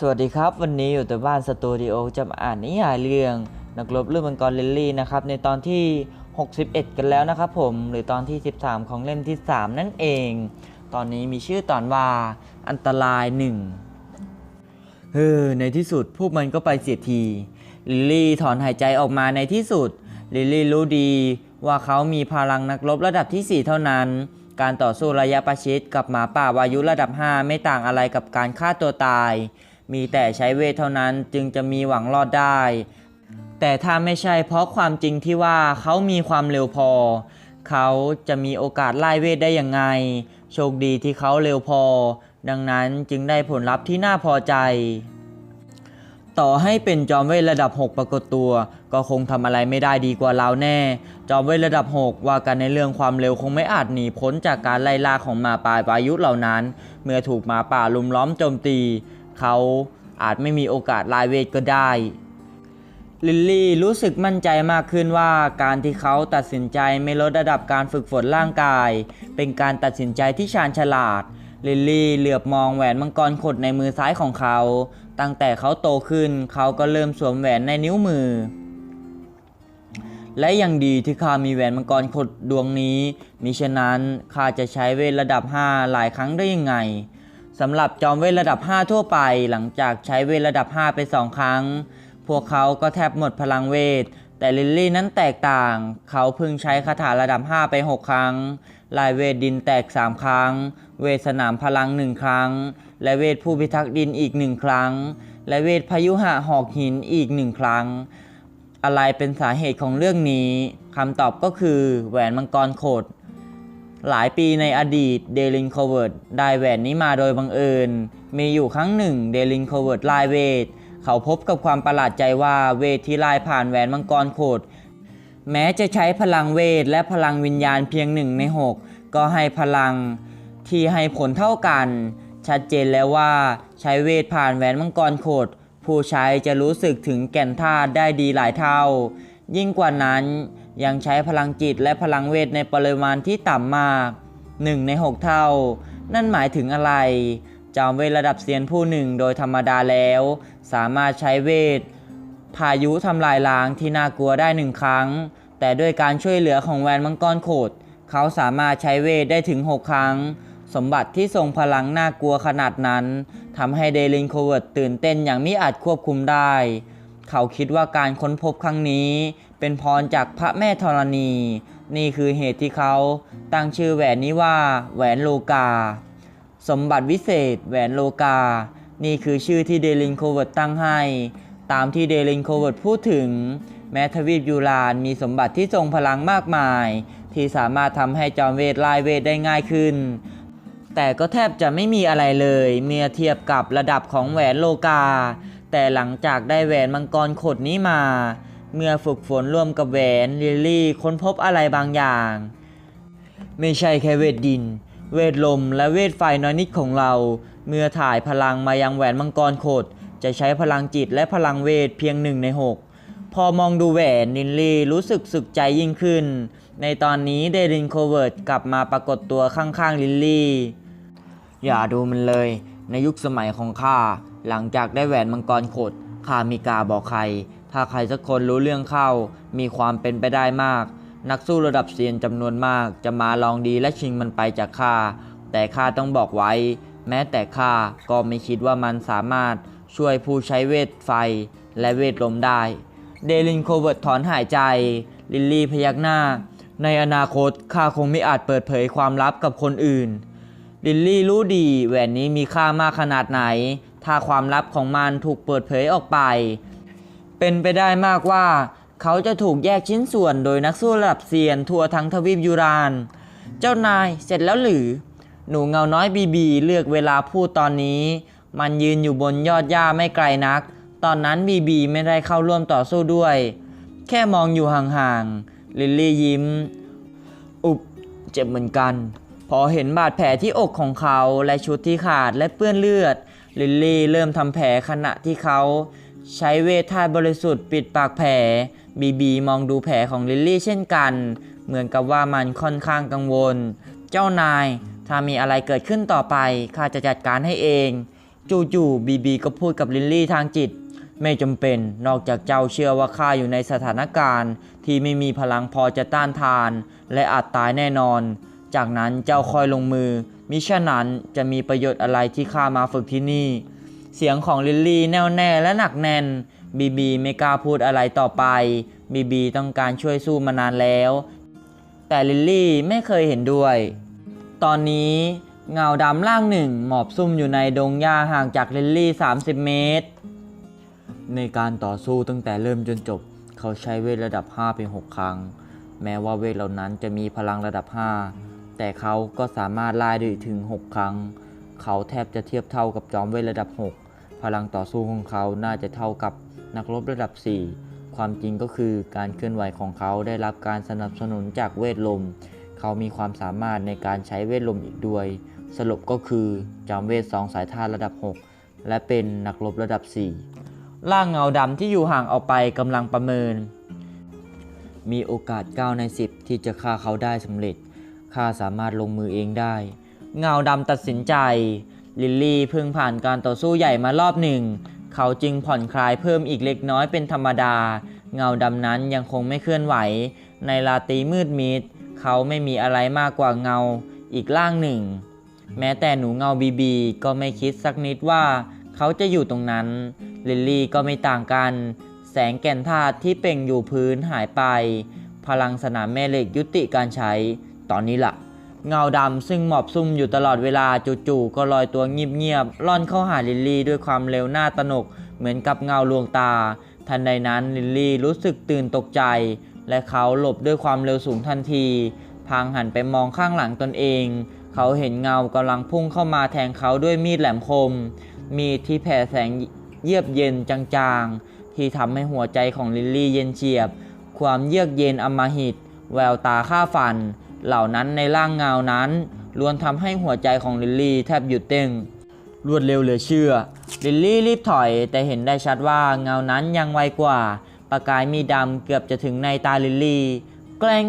สวัสดีครับวันนี้อยู่แต่บ้านสตูดิโอจะมาอ่านนิยายเรื่อง นักรบเรื่องมังกรลิลลี่นะครับในตอนที่ 61 กันแล้วนะครับผมหรือตอนที่ 13 ของเล่มที่ 3 นั่นเอง ตอนนี้มีชื่อตอนว่าอันตรายหนึ่งเฮ้อในที่สุดพวกมันก็ไปเสียทีลิลลี่ถอนหายใจออกมาในที่สุดลิลลี่รู้ดีว่าเขามีพลังนักรบระดับที่ 4 เท่านั้น การต่อสู้ระยะประชิดกับหมาป่าวายุระดับ 5 ไม่ต่างอะไรกับการฆ่าตัวตาย มีแต่ใช้เวทเท่านั้นจึงจะมีหวังรอดได้ แต่ถ้าไม่ใช่เพราะความจริงที่ว่าเขามีความเร็วพอ เขาจะมีโอกาสไล่เวทได้ยังไง โชคดีที่เขาเร็วพอ ดังนั้นจึงได้ผลลัพธ์ที่น่าพอใจ ต่อให้เป็นจอมเวทระดับ 6 ปรากฏตัว ก็คงทำอะไรไม่ได้ดีกว่าเราแน่ จอมเวทระดับ 6 ว่ากันในเรื่องความเร็วคงไม่อาจหนีพ้นจากการไล่ล่าของหมาป่าปายุเหล่านั้น เมื่อถูกหมาป่าลุมล้อมโจมตี เขาอาจไม่มีโอกาสลายเวทก็ได้ ลิลลี่รู้สึกมั่นใจมากขึ้นว่าการที่เขาตัดสินใจไม่ลดระดับการฝึกฝนร่างกาย เป็นการตัดสินใจที่ชาญฉลาด ลิลลี่เหลือบมองแหวนมังกรขดในมือซ้ายของเขา ตั้งแต่เขาโตขึ้นเขาก็เริ่มสวมแหวนในนิ้วมือและยังดีที่ข้ามีแหวนมังกรขดดวงนี้ มิฉะนั้นข้าจะใช้เวทระดับ 5 หลายครั้งได้ยังไง สำหรับจอมเวทระดับ 5 ทั่วไปหลังจากใช้เวทระดับ 5 ไป 2 ครั้ง พวกเขาก็แทบหมดพลังเวท แต่ลิลลี่นั้นแตกต่าง เขาเพิ่งใช้คาถาระดับ 5 ไป 6 ครั้ง ลายเวทดินแตก 3 ครั้ง เวทสนามพลัง 1 ครั้ง และเวทผู้พิทักษ์ดินอีก 1 ครั้ง และเวทพายุหะหอกหินอีก 1 ครั้ง อะไรเป็นสาเหตุของเรื่องนี้คำตอบก็คือแหวนมังกรโขด หลายปีในอดีตเดลินโคเวิร์ดได้แหวนนี้มาโดยบังเอิญ มีอยู่ครั้งหนึ่งเดลินโคเวิร์ดไล่เวท เขาพบกับความประหลาดใจว่าเวทที่ไล่ผ่านแหวนมังกรโขดแม้จะใช้พลังเวทและพลังวิญญาณเพียงหนึ่งในหกก็ให้พลังที่ให้ผลเท่ากัน ชัดเจนแล้วว่าใช้เวทผ่านแหวนมังกรโขดผู้ใช้จะรู้สึกถึงแก่นธาตุได้ดีหลายเท่า ยิ่งกว่านั้น ยังใช้พลังจิตและพลังเวทในปริมาณที่ต่ำมาก 1 ใน 6 เท่า นั่นหมายถึงอะไร จอมเวทระดับเซียนผู้หนึ่งโดยธรรมดาแล้ว สามารถใช้เวท พายุทำลายล้างที่น่ากลัวได้หนึ่งครั้ง แต่ด้วยการช่วยเหลือของแวนมังกรโขดเขาสามารถใช้เวทได้ถึง 6 ครั้ง สมบัติที่ทรงพลังน่ากลัวขนาดนั้นทำให้เดลินโคเวิร์ดตื่นเต้นอย่างมิอาจควบคุมได้ เขาคิดว่าการค้นพบครั้งนี้ เป็นพรจากพระแม่ธรณี นี่คือเหตุที่เขาตั้งชื่อแหวนนี้ว่า แหวนโลกา สมบัติวิเศษ แหวนโลกา นี่คือชื่อที่เดลินโคเวิร์ดตั้งให้ ตามที่เดลินโคเวิร์ดพูดถึง แม้ทวีปยูรานมีสมบัติที่ทรงพลังมากมาย ที่สามารถทำให้จอมเวทลายเวทได้ง่ายขึ้นแต่ก็แทบจะไม่มีอะไรเลย เมื่อเทียบกับระดับของแหวนโลกา แต่หลังจากได้แหวนมังกรขดนี้มา เมื่อฝึกฝนร่วมกับแหวนลิลลี่ค้นพบอะไรบางอย่าง ไม่ใช่แค่เวทดิน เวทลมและเวทไฟน้อยนิดของเรา เมื่อถ่ายพลังมายังแหวนมังกรโคดจะใช้พลังจิตและพลังเวทเพียงหนึ่งในหกพอมองดูแหวนลินลี่รู้สึกสึกใจยิ่งขึ้น ในตอนนี้เดรินโคเวิร์ดกลับมาปรากฏตัวข้างๆลินลี่ อย่าดูมันเลย ในยุคสมัยของข้า หลังจากได้แหวนมังกรขดข้ามีกาบอกใคร ถ้าใครสักคนรู้เรื่องเข้า มีความเป็นไปได้มาก นักสู้ระดับเซียนจำนวนมาก จะมาลองดีและชิงมันไปจากข้า แต่ข้าต้องบอกไว้ แม้แต่ข้าก็ไม่คิดว่ามันสามารถช่วยผู้ใช้เวทไฟและเวทลมได้ เดลินโคเวิร์ดถอนหายใจ ลิลลี่พยักหน้า ในอนาคตข้าคงไม่อาจเปิดเผยความลับกับคนอื่น ลิลลี่รู้ดีแหวนนี้มีค่ามากขนาดไหน ถ้าความลับของมันถูกเปิดเผยออกไป เป็นไปได้มากว่า เขาจะถูกแยกชิ้นส่วนโดยนักสู้ระดับเซียนทั่วทั้งทวีปยูราน เจ้านายเสร็จแล้วหรือ หนูเงาน้อยบีบีเลือกเวลาพูดตอนนี้ มันยืนอยู่บนยอดหญ้าไม่ไกลนัก ตอนนั้นบีบีไม่ได้เข้าร่วมต่อสู้ด้วย แค่มองอยู่ห่างๆลิลลี่ยิ้ม อุบเจ็บเหมือนกัน พอเห็นบาดแผลที่อกของเขาและชุดที่ขาดและเปื้อนเลือด ลิลลี่เริ่มทำแผลขณะที่เขาใช้เวทธาบริสุทธิ์ปิดปากแผล บีบีมองดูแผลของลิลลี่เช่นกัน เหมือนกับว่ามันค่อนข้างกังวล เจ้านาย ถ้ามีอะไรเกิดขึ้นต่อไป ข้าจะจัดการให้เอง จู่ๆบีบีก็พูดกับลิลลี่ทางจิต ไม่จำเป็น นอกจากเจ้าเชื่อว่าข้าอยู่ในสถานการณ์ ที่ไม่มีพลังพอจะต้านทาน และอาจตายแน่นอน จากนั้นเจ้าคอยลงมือ มิฉะนั้นจะมีประโยชน์อะไรที่ข้ามาฝึกที่นี่ เสียงของลิลลี่แน่วแน่และหนักแน่น บีบีไม่กล้าพูดอะไรต่อไป บีบีต้องการช่วยสู้มานานแล้ว แต่ลิลลี่ไม่เคยเห็นด้วย ตอนนี้เงาดำร่างหนึ่งหมอบซุ่มอยู่ในดงหญ้าห่างจากลิลลี่ 30 เมตร ในการต่อสู้ตั้งแต่เริ่มจนจบ เขาใช้เวทระดับ 5 เป็น 6 ครั้ง แม้ว่าเวทเหล่านั้นจะมีพลังระดับ 5 แต่เขาก็สามารถไล่ได้ถึง 6 ครั้ง เขาแทบจะเทียบเท่ากับจอมเวทระดับ 6 พลังต่อสู้ของเขาน่าจะเท่ากับนักรบระดับ 4 ความจริงก็คือการเคลื่อนไหวของเขาได้รับการสนับสนุนจากเวทลม เขามีความสามารถในการใช้เวทลมอีกด้วย สรุปก็คือจอมเวท 2 สายธาตุระดับ 6 และเป็นนักรบระดับ 4 ร่างเงาดำที่อยู่ห่างออกไปกำลังประเมิน มีโอกาส 9 ใน 10 ที่จะฆ่าเขาได้สำเร็จ ข้าสามารถลงมือเองได้ เงาดำตัดสินใจ ลิลลี่เพิ่งผ่านการต่อสู้ใหญ่มารอบหนึ่ง เขาจึงผ่อนคลายเพิ่มอีกเล็กน้อยเป็นธรรมดา เงาดำนั้นยังคงไม่เคลื่อนไหว ในราตรีมืดมิด เขาไม่มีอะไรมากกว่าเงาอีกร่างหนึ่ง แม้แต่หนูเงาบีบี ก็ไม่คิดสักนิดว่า เขาจะอยู่ตรงนั้น ลิลลี่ก็ไม่ต่างกัน แสงแก่นธาตุที่เปล่งอยู่พื้นหายไป พลังสนามแม่เหล็กยุติการใช้ ตอนนี้ล่ะ เงาดำซึ่งหมอบซุ่มอยู่ตลอดเวลาจู่ๆก็ลอยตัวเงียบๆล่อนเข้าหาลิลลี่ด้วยความเร็วหน้าตนก เหมือนกับเงาลวงตา ทันใดนั้นลิลลี่รู้สึกตื่นตกใจ และเขาหลบด้วยความเร็วสูงทันที พางหันไปมองข้างหลังตนเอง เขาเห็นเงากำลังพุ่งเข้ามาแทงเขาด้วยมีดแหลมคม มีดที่แผ่แสงเยือกเย็นจางๆ ที่ทำให้หัวใจของลิลลี่เย็นเฉียบ ความเยือกเย็นอมหิต แววตาฆ่าฟัน เหล่านั้นในร่างเงานั้นล้วนทำให้หัวใจของลิลลี่แทบหยุดเต้นรวดเร็วเหลือเชื่อ ลิลลี่รีบถอย แต่เห็นได้ชัดว่าเงานั้นยังไวกว่า ประกายมีดดำเกือบจะถึงในตาลิลลี่ แกล้ง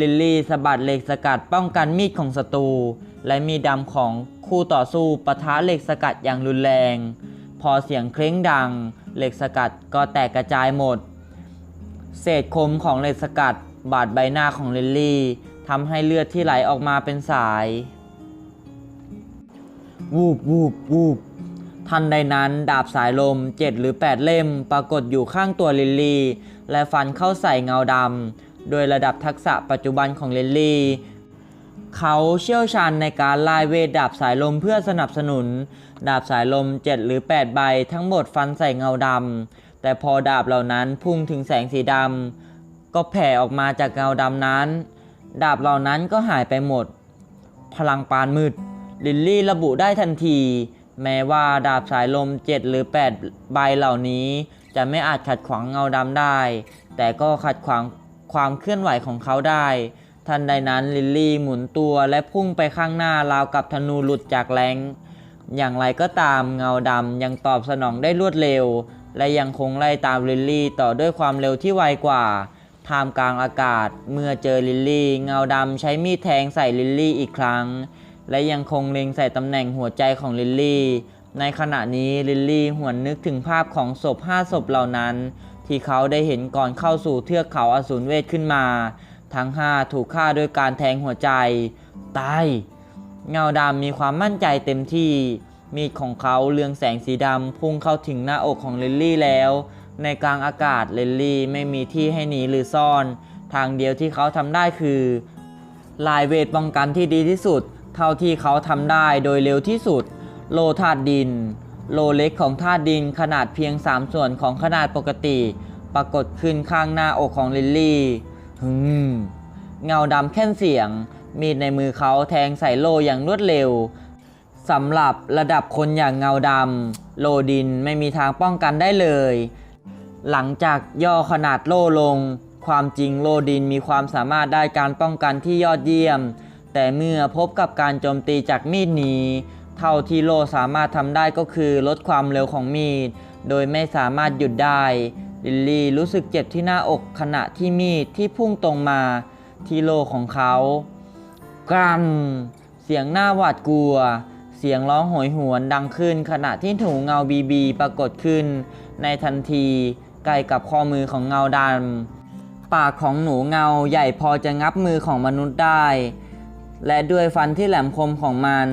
ลิลลี่สะบัดเหล็กสกัดป้องกันมีดของศัตรู และมีดดำของคู่ต่อสู้ปะทะเหล็กสกัดอย่างรุนแรง พอเสียงเคร่งดัง เหล็กสกัดก็แตกกระจายหมด เศษคมของเหล็กสกัด บาดใบหน้าของลิลลี่ทำให้เลือดที่ไหลออกมาเป็นสาย วูบวูบวูบทันใดนั้นดาบสายลมเจ็ดหรือ8เล่มปรากฏอยู่ข้างตัวลิลลี่ และฟันเข้าใส่เงาดำโดยระดับทักษะปัจจุบันของลิลลี่ เขาเชี่ยวชาญในการลายเวทดาบสายลมเพื่อสนับสนุน ดาบสายลม7หรือ8ใบทั้งหมดฟันใส่เงาดำแต่พอดาบเหล่านั้นพุ่งถึงแสงสีดำ ก็แผ่ออกมาจากเงาดำนั้น ดาบเหล่านั้นก็หายไปหมด พลังปานมืด ลิลลี่ระบุได้ทันที แม้ว่าดาบสายลม7หรือ8ใบเหล่านี้ จะไม่อาจขัดขวางเงาดำได้ แต่ก็ขัดขวางความเคลื่อนไหวของเขาได้ ทันใดนั้นลิลลี่หมุนตัวและพุ่งไปข้างหน้าราวกับธนูหลุดจากแรงอย่างไรก็ตามเงาดำยังตอบสนองได้รวดเร็ว และยังคงไล่ตามลิลลี่ต่อด้วยความเร็วที่ไวกว่า ท่ามกลางอากาศ เมื่อเจอลิลลี่ เงาดำใช้มีดแทงใส่ลิลลี่อีกครั้ง และยังคงเล็งใส่ตำแหน่งหัวใจของลิลลี่ ในขณะนี้ลิลลี่หวนนึกถึงภาพของศพห้าศพเหล่านั้น ที่เขาได้เห็นก่อนเข้าสู่เทือกเขาอสูรเวทขึ้นมา ทั้งห้าถูกฆ่าด้วยการแทงหัวใจ ตาย เงาดำมีความมั่นใจเต็มที่ มีดของเขาเรืองแสงสีดำพุ่งเข้าถึงหน้าอกของลิลลี่แล้ว ในกลางอากาศลิลลี่ไม่มีที่ให้หนีหรือซ่อน ทางเดียวที่เขาทำได้คือ ลายเวทป้องกันที่ดีที่สุด เท่าที่เขาทำได้โดยเร็วที่สุด โลธาตุดิน โลเล็กของธาตุดินขนาดเพียง 3 ส่วนของขนาดปกติ ปรากฏขึ้นข้างหน้าอกของลิลลี่ฮึมเงาดำแค่นเสียง มีดในมือเขาแทงใส่โลอย่างรวดเร็วสำหรับระดับคนอย่างเงาดำโลดินไม่มีทางป้องกันได้เลย หลังจากย่อขนาดโล่ลง ความจริงโลดินมีความสามารถได้การป้องกันที่ยอดเยี่ยม แต่เมื่อพบกับการโจมตีจากมีดนี้เท่าที่โลสามารถทำได้ก็คือลดความเร็วของมีด โดยไม่สามารถหยุดได้ ลิลลี่รู้สึกเจ็บที่หน้าอกขณะที่มีดที่พุ่งตรงมาที่โลของเขา กรัมเสียงหน้าหวาดกลัว เสียงร้องโหยหวนดังขึ้นขณะที่ถูเงาบีบีปรากฏขึ้น ในทันที ใกล้กับข้อมือของเงาดำปากของหนูเงาใหญ่พอจะงับมือของมนุษย์ได้ และด้วยฟันที่แหลมคมของมัน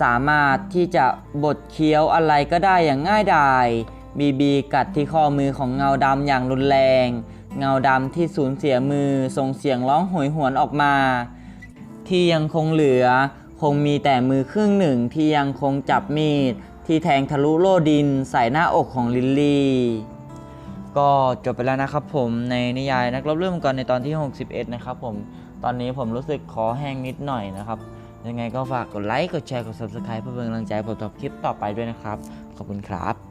สามารถที่จะบดเคี้ยวอะไรก็ได้อย่างง่ายดายบีบีกัดที่ข้อมือของเงาดำอย่างรุนแรง เงาดำที่สูญเสียมือส่งเสียงร้องโหยหวนออกมา ที่ยังคงเหลือคงมีแต่มือครึ่งหนึ่งที่ยังคงจับมีด ที่แทงทะลุโลดินใส่หน้าอกของลิลลี่ ก็จบไปแล้วนะครับผมในนิยายนักรบเรื่องก่อนในตอนที่ 61 นะครับผมตอนนี้ผมรู้สึกคอแห้งนิดหน่อยนะครับยังไงก็ฝากกดไลค์กดแชร์กด subscribe เพื่อเป็นกำลังใจผมทำคลิปต่อไปด้วยนะครับ ขอบคุณครับ